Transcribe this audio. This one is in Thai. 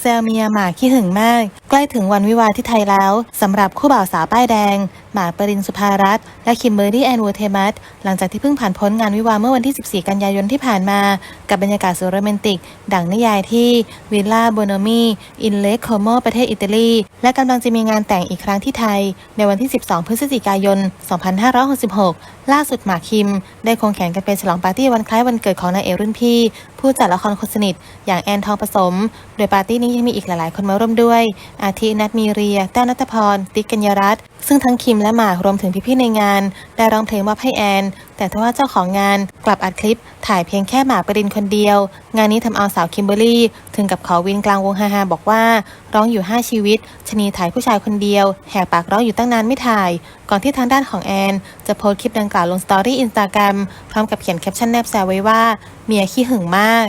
เซลเมียหมากขี้หึงมาก ใกล้ถึงวันวิวาที่ไทยแล้วสำหรับคู่บ่าวสาวป้ายแดง หมากปรินสุภารัตน์และคิมเบอร์รี่แอนวูเทมัสหลังจากที่เพิ่งผ่านพ้นงานวิวาเมื่อวันที่ 14 กันยายนที่ผ่านมา กับบรรยากาศสุดโรแมนติก ดังนิยายที่วิลล่าโบโนมีอินเลคโคโมประเทศอิตาลี และกำลังจะมีงานแต่งอีกครั้งที่ไทย ในวันที่ 12 พฤศจิกายน 2566 ล่าสุดหมากคิม ได้ควงแขนกันไปฉลองปาร์ตี้วันคล้ายวันเกิดของนายเอกรุ่นพี่ ผู้จัดละครคนสนิท อย่างแอนทองผสม โดยปาร์ตี้นี้ยังมีอีกหลายๆ คนมาร่วมด้วย อาทินัทมีเรียแต้วนัทพร ติ๊กกัญญรัตน์ซึ่งทั้งคิมและหมากรวมถึงพี่ๆในงาน ได้ร้องเพลงมอบให้แอน แต่ทว่าเจ้าของงานกลับอัดคลิป ถ่ายเพียงแค่หมากปรินคนเดียว งานนี้ทำเอาสาวคิมเบอรี่ ถึงกับขอวินกลางวงฮาๆบอกว่า ร้องอยู่ 5 ชีวิตชนีถ่ายผู้ชายคนเดียว แหกปากร้องอยู่ตั้งนานไม่ถ่าย ก่อนที่ทางด้านของแอน จะโพสคลิปดังกล่าวลงสตอรี่อินสตาแกรมพร้อมกับเขียนแคปชั่นแนบแซวไว้ว่าเมียขี้หึงมาก